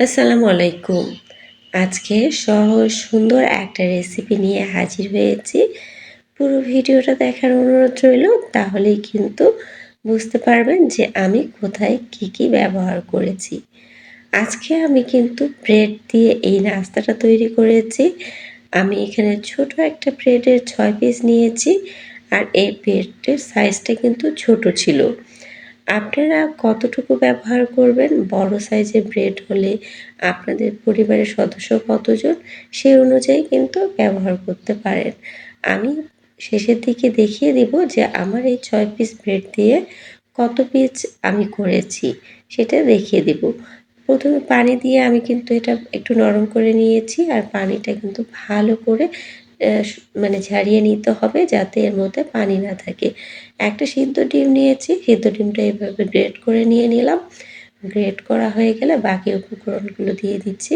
আসসালামু আলাইকুম। আজকে সহজ, সুন্দর একটা রেসিপি নিয়ে হাজির হয়েছি। পুরো ভিডিওটা দেখার অনুরোধ রইল, তাহলেই কিন্তু বুঝতে পারবেন যে আমি কোথায় কি কি ব্যবহার করেছি। আজকে আমি কিন্তু ব্রেড দিয়ে এই নাস্তাটা তৈরি করেছি। আমি এখানে ছোট একটা ব্রেডের ছয় পিস নিয়েছি, আর এই ব্রেডের সাইজটা কিন্তু ছোট ছিল। আপনারা কতটুকু ব্যবহার করবেন? বড় সাইজের ব্রেড হলে আপনাদের পরিবারের সদস্য কতজন? সেই অনুযায়ী কিন্তু ব্যবহার করতে পারেন। আমি শেষের দিকে দেখিয়ে দিব যে আমার এই ছয় পিস ব্রেড দিয়ে কত পিস আমি করেছি। সেটা দেখিয়ে দিব। প্রথমে পানি দিয়ে আমি কিন্তু এটা একটু নরম করে নিয়েছি আর পানিটা কিন্তু ভালো করে মানে ঝারিয়ে নিতে হবে যাতে এর মধ্যে পানি না থাকে। একটা সিদ্ধ ডিম নিয়েছি, সিদ্ধ ডিমটা এইভাবে গ্রেট করে নিয়ে নিলাম। গ্রেট করা হয়ে গেলে বাকি উপকরণগুলো দিয়ে দিচ্ছি।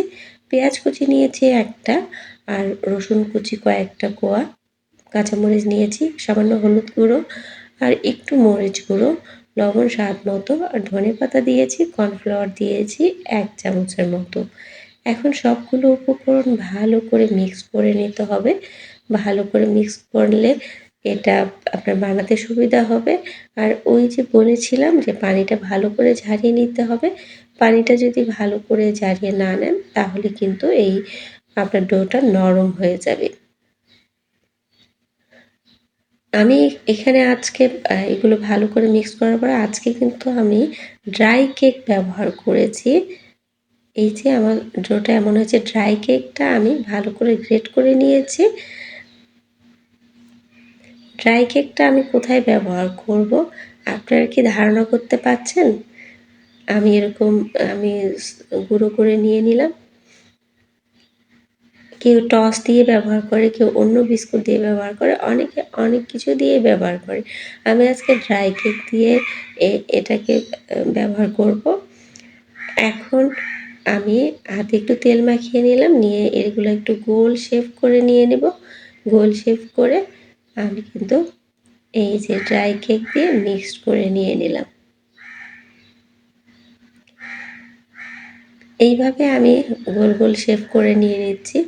পেঁয়াজ কুচি নিয়েছি একটা আর রসুন কুচি কয়েকটা কোয়া। কাঁচামরিচ নিয়েছি, সামান্য হলুদ গুঁড়ো আর একটু মরিচ গুঁড়ো, লবণ স্বাদ মতো। আর ধনে পাতা দিয়েছি, কর্নফ্লাওয়ার দিয়েছি এক চামচের মতো। এখন সবগুলো উপকরণ ভালো করে মিক্স করে নিতে হবে। ভালো করে মিক্স করলে এটা আপনার বানাতে সুবিধা হবে। আর ওই যে বলেছিলাম যে পানিটা ভালো করে ঝারিয়ে নিতে হবে। পানিটা যদি ভালো করে ঝারিয়ে না নেন, তাহলে কিন্তু এই আপনার ডোটা নরম হয়ে যাবে। আমি এখানে আজকে এগুলো ভালো করে মিক্স করার পর আজকে কিন্তু আমি ড্রাই কেক ব্যবহার করেছি। এই যে আমার ডোটা এমন হয়েছে ড্রাই কেকটা আমি ভালো করে গ্রেট করে নিয়েছি। ড্রাই কেকটা আমি কোথায় ব্যবহার করব? আপনারা কি ধারণা করতে পারছেন আমি এরকম, আমি গুঁড়ো করে নিয়ে নিলাম। কেউ টস দিয়ে ব্যবহার করে, কেউ অন্য বিস্কুট দিয়ে ব্যবহার করে, অনেকে অনেক কিছু দিয়ে ব্যবহার করে। আমি আজকে ড্রাই কেক দিয়ে এটাকে ব্যবহার করব। এখন আমি হাতে একটু তেল মাখিয়ে নিলাম, নিয়ে এগুলো একটু গোল শেপ করে নিয়ে নেব। গোল শেপ করে আমি কিন্তু এই যে ড্রাই কেক দিয়ে মিক্সড করে নিয়ে নিলাম। এইভাবে আমি গোল গোল শেপ করে নিয়ে নিচ্ছি।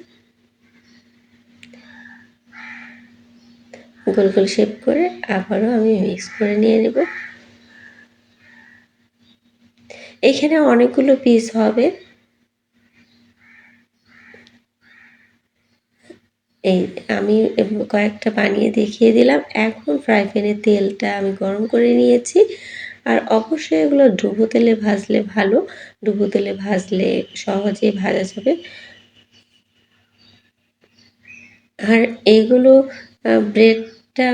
গোল গোল শেপ করে আবারও আমি মিক্স করে নিয়ে নেব। এখানে অনেকগুলো পিস হবে। এই আমি কয়েকটা বানিয়ে দেখিয়ে দিলাম। এখন ফ্রাই প্যানে তেলটা আমি গরম করে নিয়েছি। আর অবশ্যই এগুলো ডুবো তেলে ভাজলে ভালো। ডুবো তেলে ভাজলে সহজেই ভাজা যাবে। আর এগুলো ব্রেডটা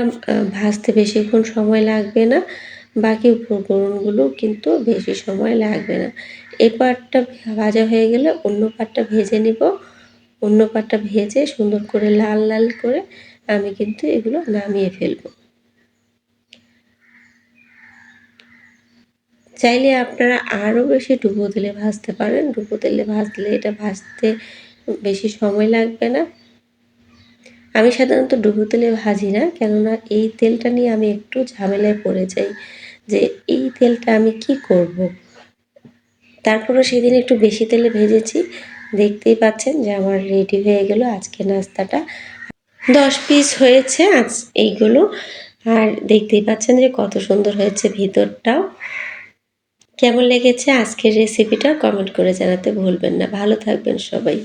ভাজতে বেশিক্ষণ সময় লাগবে না। বাকি উপকরণগুলো কিন্তু বেশি সময় লাগবে না। এই পাটটা ভাজা হয়ে গেলে অন্য পাটটা ভেজে নিব। অন্য পাটটা ভেজে সুন্দর করে লাল লাল করে আমি কিন্তু এগুলো নামিয়ে ফেলব। চাইলে আপনারা আরও বেশি ডুবো তেলে ভাজতে পারেন। ডুবো তেলে ভাজলে এটা ভাজতে বেশি সময় লাগবে না। আমি সাধারণত ডুবো তেলে ভাজি না, কেননা এই তেলটা নিয়ে আমি একটু ঝামেলায় পড়ে যাই যে এই তেলটা আমি কি করব। তারপরও সেদিন একটু বেশি তেলে ভেজেছি। দেখতেই পাচ্ছেন যে আমার রেডি হয়ে গেল আজকে নাস্তাটা। দশ পিস হয়েছে আজ এইগুলো। আর দেখতেই পাচ্ছেন যে কত সুন্দর হয়েছে ভিতরটাও। কেমন লেগেছে আজকের রেসিপিটা কমেন্ট করে জানাতে ভুলবেন না। ভালো থাকবেন সবাই।